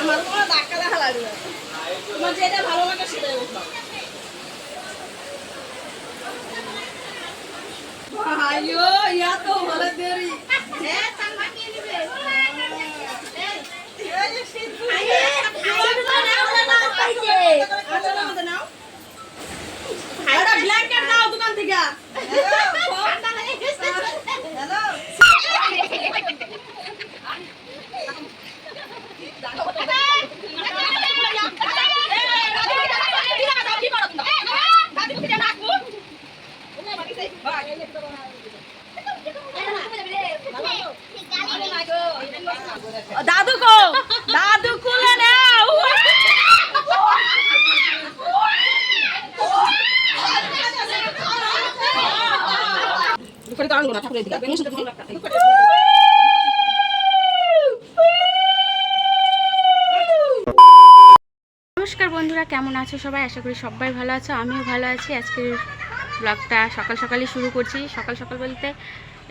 আমার কোনো ধাক্কা দেখা লাগবে। তোমার যেটা ভালো লাগে সেটাই উঠলাম আইয়ো ইয়া তো আচ্ছা, blanket নাও দোকান থেকে। দাদু নমস্কার বন্ধুরা, কেমন আছো সবাই? আশা করি সবাই ভালো আছো, আমিও ভালো আছি। আজকের ব্লগটা সকাল সকালই শুরু করছি। সকাল সকাল বলতে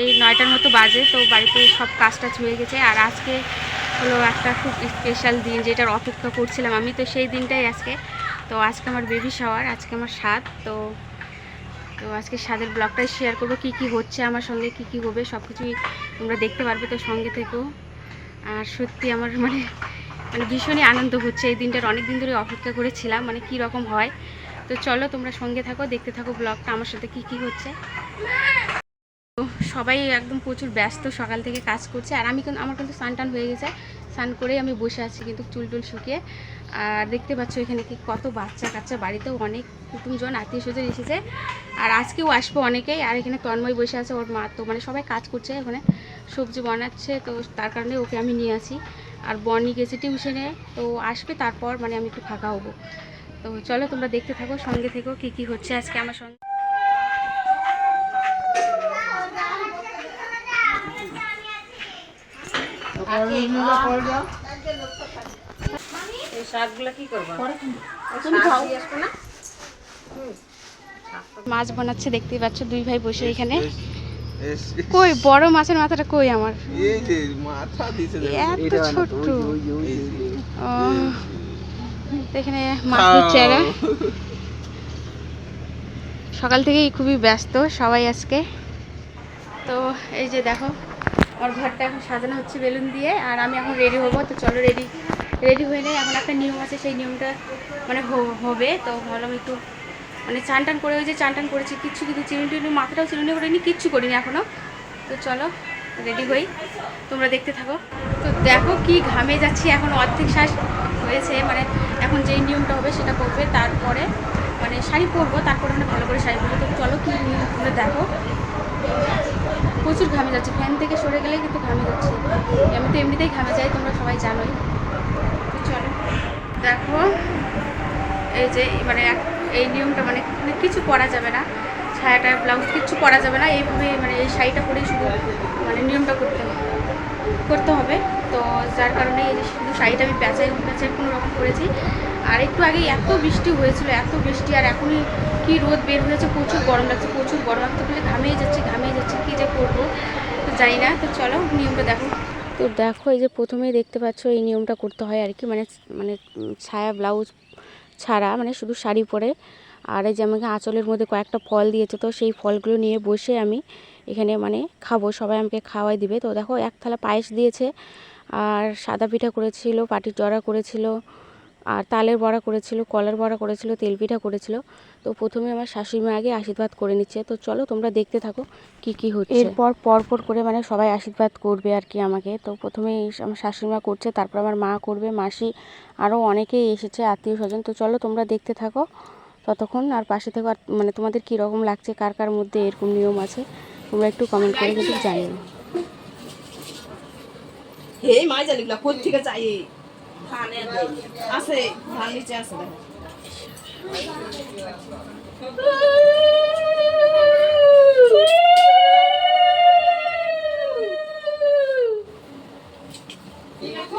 এই নয়টার মতো বাজে, তো বাড়িতে সব কাজ টাজ হয়ে গেছে। আর আজকে হলো একটা খুব স্পেশাল দিন যেটার অপেক্ষা করছিলাম আমি, তো সেই দিনটাই আজকে। তো আজকে আমার বেবি শাওয়ার আজকে আমার স্বাদ। তো তো আজকে স্বাদের ব্লগটাই শেয়ার করব, কী কী হচ্ছে আমার সঙ্গে, কী কী হবে সব কিছুই তোমরা দেখতে পারবে তো সঙ্গে থেকেও। আর সত্যি আমার মানে মানে ভীষণই আনন্দ হচ্ছে এই দিনটার। অনেক দিন ধরে অপেক্ষা করেছিলাম মানে কি রকম হয়। তো চলো তোমরা সঙ্গে থাকো, দেখতে থাকো ব্লগটা আমার সাথে কি কি হচ্ছে। সবাই একদম প্রচুর ব্যস্ত, সকাল থেকে কাজ করছে। আর আমি কিন্তু, আমার কিন্তু স্নান টান হয়ে গেছে। স্নান করেই আমি বসে আছি কিন্তু চুল টুল শুকিয়ে। আর দেখতে পাচ্ছ এখানে কি, কত বাচ্চা কাচ্চা। বাড়িতেও অনেক কুটুমজন আত্মীয় স্বজন এসেছে। আর আজকেও আসব অনেকেই। আর এখানে তন্ময় বসে আছে, ওর মা তো মানে সবাই কাজ করছে ওখানে সবজি বানাচ্ছে, তো তার কারণে ওকে আমি নিয়ে আসি। আর বনি গেছে টিউশনে, তো আসবে তারপর মানে আমি একটু ফাঁকা হব। তো চলো তোমরা দেখতে থাকো সঙ্গে থেকো কী কী হচ্ছে আজকে আমার সঙ্গে। এই শাকগুলো কি করবা? মাছ বানাচ্ছে দেখতেই পাচ্ছ দুই ভাই বসে এখানে। কই বড় মাছের মাথাটা কই আমার? এই যে মাথা দিছে এত ছোট্ট। এখানে মাছ সকাল থেকেই খুবই ব্যস্ত সবাই আজকে। তো এই যে দেখো আমার ঘরটা এখন সাজানো হচ্ছে বেলুন দিয়ে আর আমি এখন রেডি হব। তো চলো রেডি রেডি হয়ে নেই এখন একটা নিয়ম আছে সেই নিয়মটা মানে হবে। তো ভাবলাম একটু মানে চান টান করে ওই যে চান টান করেছি কিচ্ছু কিন্তু চিনি টিনি মাথাটাও চিরুনি করিনি কিচ্ছু করিনি এখনও তো চলো রেডি হই তোমরা দেখতে থাকো। তো দেখো কি ঘামে যাচ্ছি এখন অর্ধেক শ্বাস হয়েছে মানে এখন যেই নিয়মটা হবে সেটা করবে, তারপরে মানে শাড়ি পরবো, তারপরে মানে ভালো করে শাড়ি পরবো। তো চলো কি নিয়ম দেখো। প্রচুর ঘামে যাচ্ছে ফ্যান থেকে সরে গেলে কিন্তু ঘামে যাচ্ছে। আমি তো এমনিতেই ঘামে যাই, তোমরা সবাই জানোই। তো চলো, দেখো, এই যে মানে এই নিয়মটা মানে মানে কিছু পরা যাবে না। ছায়াটা, ব্লাউজ কিচ্ছু পরা যাবে না। এইভাবে মানে এই শাড়িটা পরেই শুধু মানে নিয়মটা করতে হবে। করতে হবে। তো যার কারণে এই যে শুধু শাড়িটা আমি প্যাঁচাই প্যাঁচাই কোনো রকম করেছি আর একটু আগেই এত বৃষ্টি হয়েছিল, এত বৃষ্টি, আর এখনই কি রোদ বের হয়েছে, প্রচুর গরম লাগছে, প্রচুর গরম লাগতে বলে ঘামেই যাচ্ছে ঘামেই যাচ্ছে, কী যে করব? তো জানি না, তো চলো নিয়মটা দেখো। তো দেখো, এই যে প্রথমেই দেখতে পাচ্ছ এই নিয়মটা করতে হয় আর কি মানে মানে ছায়া ব্লাউজ ছাড়া মানে শুধু শাড়ি পরে। আর এই যে আমাকে আঁচলের মধ্যে কয়েকটা ফল দিয়েছে, তো সেই ফলগুলো নিয়ে বসে আমি এখানে মানে খাব, সবাই আমাকে খাওয়াই দিবে। তো দেখো, এক থালা পায়েস দিয়েছে আর সাদা পিঠা করেছিল, পাটির জড়া করেছিল, আর তালের বড়া করেছিল, কলার বড়া করেছিল, তেল পিঠা করেছিল। তো প্রথমে আমার শাশুড়ি মা আগে আশীর্বাদ করে নিচ্ছে। তো চলো তোমরা দেখতে থাকো কি কি হচ্ছে। এরপর পরপর করে মানে সবাই আশীর্বাদ করবে আর কি আমাকে। তো প্রথমে আমার শাশুড়ি মা করছে, তারপর আমার মা করবে, মাসি আরও অনেকেই এসেছে, আত্মীয় স্বজন। তো চলো তোমরা দেখতে থাকো ততক্ষণ, আর পাশে থেকে। আর মানে তোমাদের কীরকম লাগছে, কার কার মধ্যে এরকম নিয়ম আছে, তোমরা একটু কমেন্ট করে কিন্তু জানিও। হে মাই জানি গুলা কোথ থেকে চাই আছে ধান নিচে আছে দেখো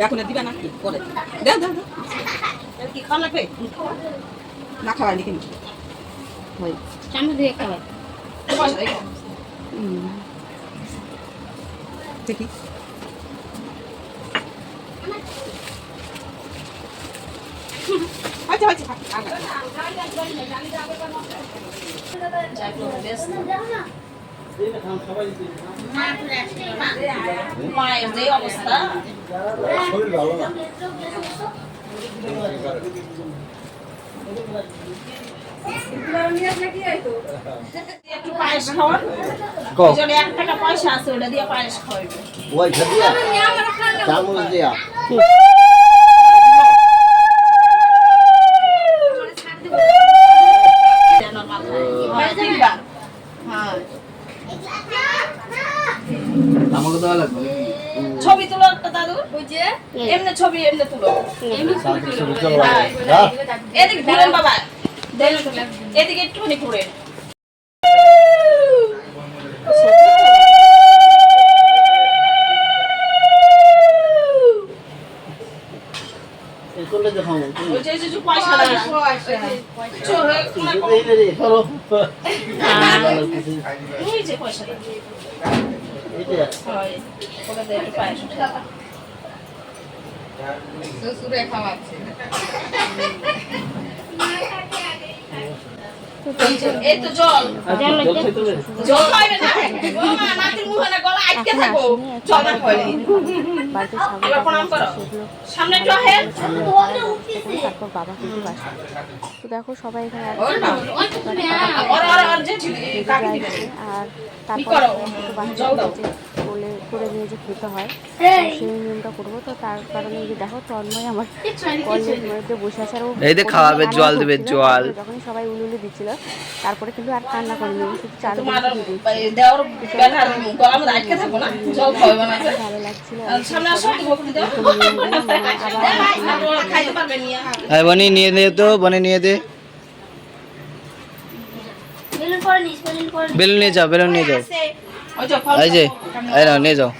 এখন দিবা না? দাও দাও দাও কি খাওয়া লাগবে না খাওয়াইনি কিন্তু হয় চামচ দিয়ে দেখি আচ্ছা আচ্ছা মায়ের যে অবস্থা। জন্য এক টাকা পয়সা আছে ওটা দিয়ে পায়েস খাওয়াইবে। ওই দিয়া। চামচ দিয়া নরমাল হয় তিনবার হ্যাঁ আমাকে দেওয়া লাগবে ছবি তুলো তো দাদু এমনি ছবি এমনি তুলো। হ্যাঁ। এদিকে ঘুরেন বাবা। এদিকে একটুখানি ঘুরেন। ওই যে যে পয়সা তারপর বাবা কিন্তু তো দেখো সবাই এখানে আর তারপর? করে নিয়ে যে খেতে হয় সেই নিয়মটা করব। তো তার কারণে এই যে দেখো তন্ময় আমার কলের মধ্যে বসে আছে আর ও এই যে খাওয়াবে, জল দেবে, জল। যখনই সবাই উলুলি দিচ্ছিল তারপরে কিন্তু আর কান্না করেনি শুধু না ভালো লাগছিল। হ্যাঁ বনি নিয়ে দে তো বনি নিয়ে দে। বেলুন নিয়ে যাও বেলুন নিয়ে যাও। এই যে, এই নিয়ে যাও।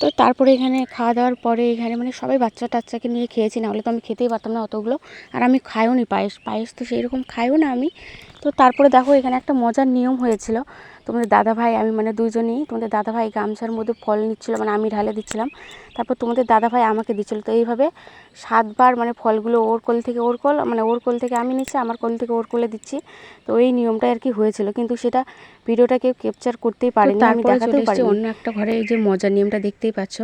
তো তারপরে এখানে খাওয়া দাওয়ার পরে এখানে মানে সবাই বাচ্চা টাচ্চাকে নিয়ে খেয়েছি, না হলে তো আমি খেতেই পারতাম না অতগুলো। আর আমি খাইও নি পায়েস পায়েস তো সেই রকম খাইও না আমি। তো তারপরে দেখো এখানে একটা মজার নিয়ম হয়েছিল। তোমাদের দাদা ভাই আমি মানে দুজনেই তোমাদের দাদা ভাই গামছার মধ্যে ফল নিচ্ছিল মানে আমি ঢালে দিচ্ছিলাম। তারপর তোমাদের দাদা ভাই আমাকে দিচ্ছিল। তো এইভাবে সাতবার মানে ফলগুলো ওর কোল থেকে ওর কোল মানে ওর কোল থেকে আমি নিচ্ছি আমার কোল থেকে ওর কোলে দিচ্ছি। তো এই নিয়মটা আর কি হয়েছিল কিন্তু সেটা ভিডিওটা কেউ ক্যাপচার করতেই পারেনি আমি দেখাতেও পারি অন্য একটা ঘরে এই যে মজার নিয়মটা দেখতেই পাচ্ছ।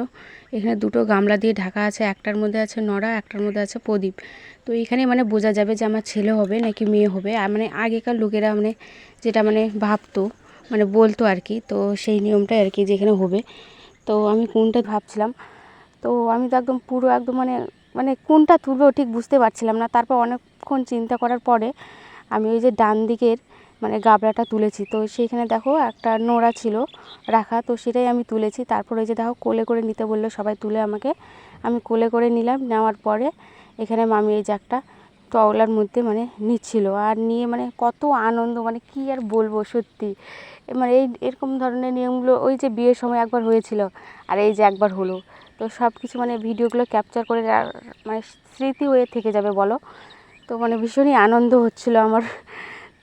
এখানে দুটো গামলা দিয়ে ঢাকা আছে একটার মধ্যে আছে নড়া একটার মধ্যে আছে প্রদীপ। তো এখানে মানে বোঝা যাবে যে আমার ছেলে হবে নাকি মেয়ে হবে। আর মানে আগেকার লোকেরা মানে যেটা মানে ভাবতো মানে বলতো আর কি। তো সেই নিয়মটাই আর কি যেখানে হবে। তো আমি কোনটা ভাবছিলাম, তো আমি তো একদম পুরো একদম মানে মানে কোনটা তুলবো ঠিক বুঝতে পারছিলাম না। তারপর অনেকক্ষণ চিন্তা করার পরে আমি ওই যে ডান দিকের মানে গাবলাটা তুলেছি। তো সেইখানে দেখো একটা নোড়া ছিল রাখা, তো সেটাই আমি তুলেছি। তারপর ওই যে দেখো কোলে করে নিতে বলল সবাই তুলে আমাকে। আমি কোলে করে নিলাম, নেওয়ার পরে এখানে মামি এই যে একটা টগলার মধ্যে মানে নিচ্ছিল। আর নিয়ে মানে কত আনন্দ মানে কি আর বলব সত্যি। মানে এই এরকম ধরনের নিয়মগুলো ওই যে বিয়ের সময় একবার হয়েছিল আর এই যে একবার হলো। তো সব কিছু মানে ভিডিওগুলো ক্যাপচার করে আর মানে স্মৃতি হয়ে থেকে যাবে বলো। তো মানে ভীষণই আনন্দ হচ্ছিল আমার।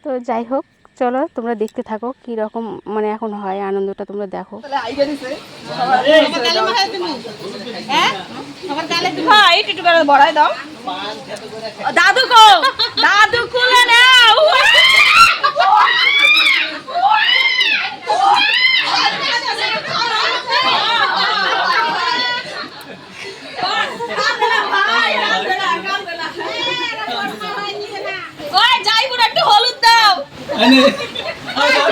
তো যাই হোক চলো তোমরা দেখতে থাকো কি রকম মানে এখন হয় আনন্দটা তোমরা দেখো। হ্যাঁ দাও। দাদু দাদু কুলে নাও। ওই যাই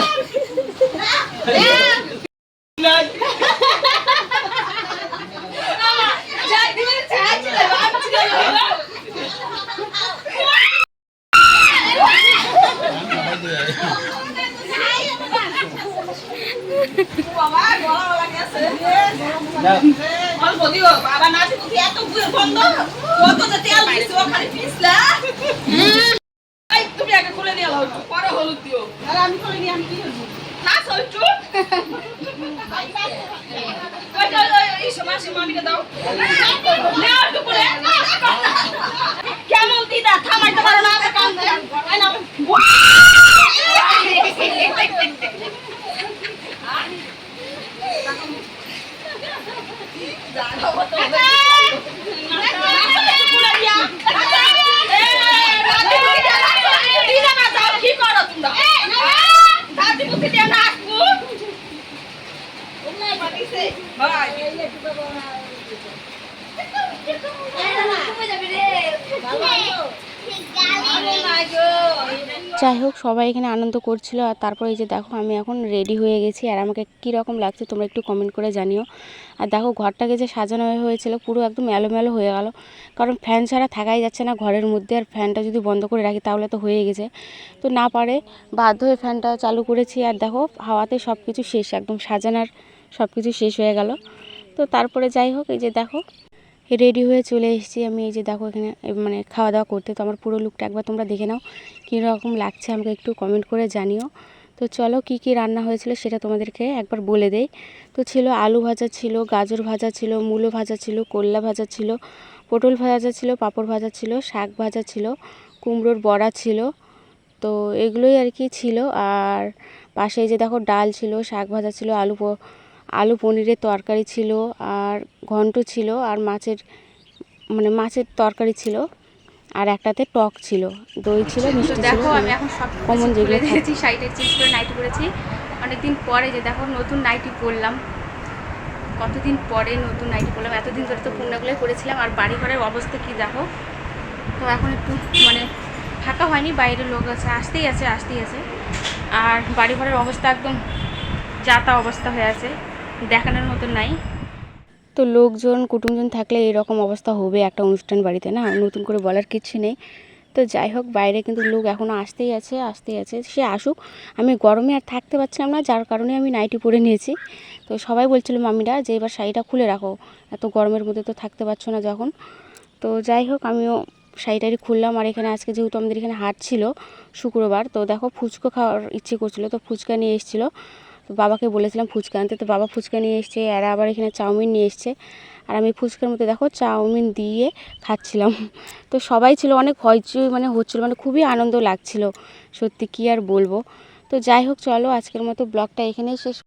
বুড়ো একটু হলুদ দাও যাই দিবে যাই ছিল আমি ছিল বাবা গলা লাগে আছে অল্প দিও বাবা নাচি তুই এত বুয়ে বন্ধ কত যে তেল দিছো খালি পিছলা এই তুমি পরে হলুদ দিও। আর আমি খুলে নিয়ে আমি কি হলুদ? না সইটু ওই তো এই সময় সে মামিকে দাও। না একটু কেমন দিদা? থামাইতে পারো না আমার কান দেয়। আই না যাই হোক, সবাই এখানে আনন্দ করছিল আর তারপরে এই যে দেখো, আমি এখন রেডি হয়ে গেছি আর আমাকে কী রকম লাগছে তোমরা একটু কমেন্ট করে জানিও। আর দেখো, ঘরটাকে যে সাজানো হয়েছিল পুরো একদম এলোমেলো হয়ে গেল। কারণ ফ্যান ছাড়া থাকাই যাচ্ছে না ঘরের মধ্যে আর ফ্যানটা যদি বন্ধ করে রাখি তাহলে তো হয়ে গেছে। তো না পারে, বাধ্য হয়ে ফ্যানটা চালু করেছি আর দেখো, হাওয়াতে সব কিছু শেষ, একদম সাজানোর সব কিছু শেষ হয়ে গেল। তো তারপরে যাই হোক, এই যে দেখো রেডি হয়ে চলে এসেছি। আমি এই যে দেখো এখানে মানে খাওয়া দাওয়া করতে, তো আমার পুরো লুকটা একবার তোমরা দেখে নাও। কীরকম লাগছে আমাকে একটু কমেন্ট করে জানিও। তো চলো কি কি রান্না হয়েছিল সেটা তোমাদেরকে একবার বলে দেই। তো ছিল আলু ভাজা ছিল, গাজর ভাজা ছিল, মূলো ভাজা ছিল, করলা ভাজা ছিল, পটল ভাজা ছিল, পাঁপড় ভাজা ছিল, শাক ভাজা ছিল, কুমড়োর বড়া ছিল। তো এগুলোই আর কি ছিল। আর পাশে যে দেখো ডাল ছিল, শাক ভাজা ছিল, আলু আলু পনিরের তরকারি ছিল আর ঘন্ট ছিল আর মাছের মানে মাছের তরকারি ছিল আর একটাতে টক ছিল দই ছিল মিষ্টি দেখো আমি এখন সব কমন যেগুলো। দিয়েছি শাড়িটা চেঞ্জ করে নাইটি পরেছি। অনেকদিন পরে যে দেখো নতুন নাইটি পরলাম। কতদিন পরে নতুন নাইটি পরলাম? এতদিন ধরে তো পূর্ণাগুলোই করেছিলাম আর বাড়ি ঘরের অবস্থা কি দেখো? তো এখন একটু মানে ফাঁকা হয়নি বাইরে লোক আছে আসতেই আছে আসতেই আছে। আর বাড়ি ঘরের অবস্থা একদম যাতা অবস্থা হয়ে আছে। দেখানোর মতো নাই। তো লোকজন, কুটুমজন থাকলে এরকম অবস্থা হবে একটা অনুষ্ঠান বাড়িতে, না? নতুন করে বলার কিছু নেই। তো যাই হোক, বাইরে কিন্তু লোক এখনও আসতেই আছে আসতেই আছে। সে আসুক, আমি গরমে আর থাকতে পারছিলাম না, যার কারণে আমি নাইটি পরে নিয়েছি। তো সবাই বলছিল, মামিরা, যে এবার শাড়িটা খুলে রাখো। এত গরমের মধ্যে তো থাকতে পারছ না যখন। তো যাই হোক, আমিও শাড়িটারি খুললাম। আর এখানে আজকে যেহেতু আমাদের এখানে হাট ছিল শুক্রবার, তো দেখো ফুচকা খাওয়ার ইচ্ছে করছিল, তো ফুচকা নিয়ে এসেছিল। তো বাবাকে বলেছিলাম ফুচকা আনতে। তো বাবা ফুচকা নিয়ে এসছে আর আবার এখানে চাউমিন নিয়ে এসছে। আর আমি ফুচকার মধ্যে দেখো চাউমিন দিয়ে খাচ্ছিলাম। তো সবাই ছিল, অনেক হইচই মানে হচ্ছিল মানে খুবই আনন্দ লাগছিল। সত্যি কী আর বলব। তো যাই হোক, চলো আজকের মতো ব্লগটা এখানেই শেষ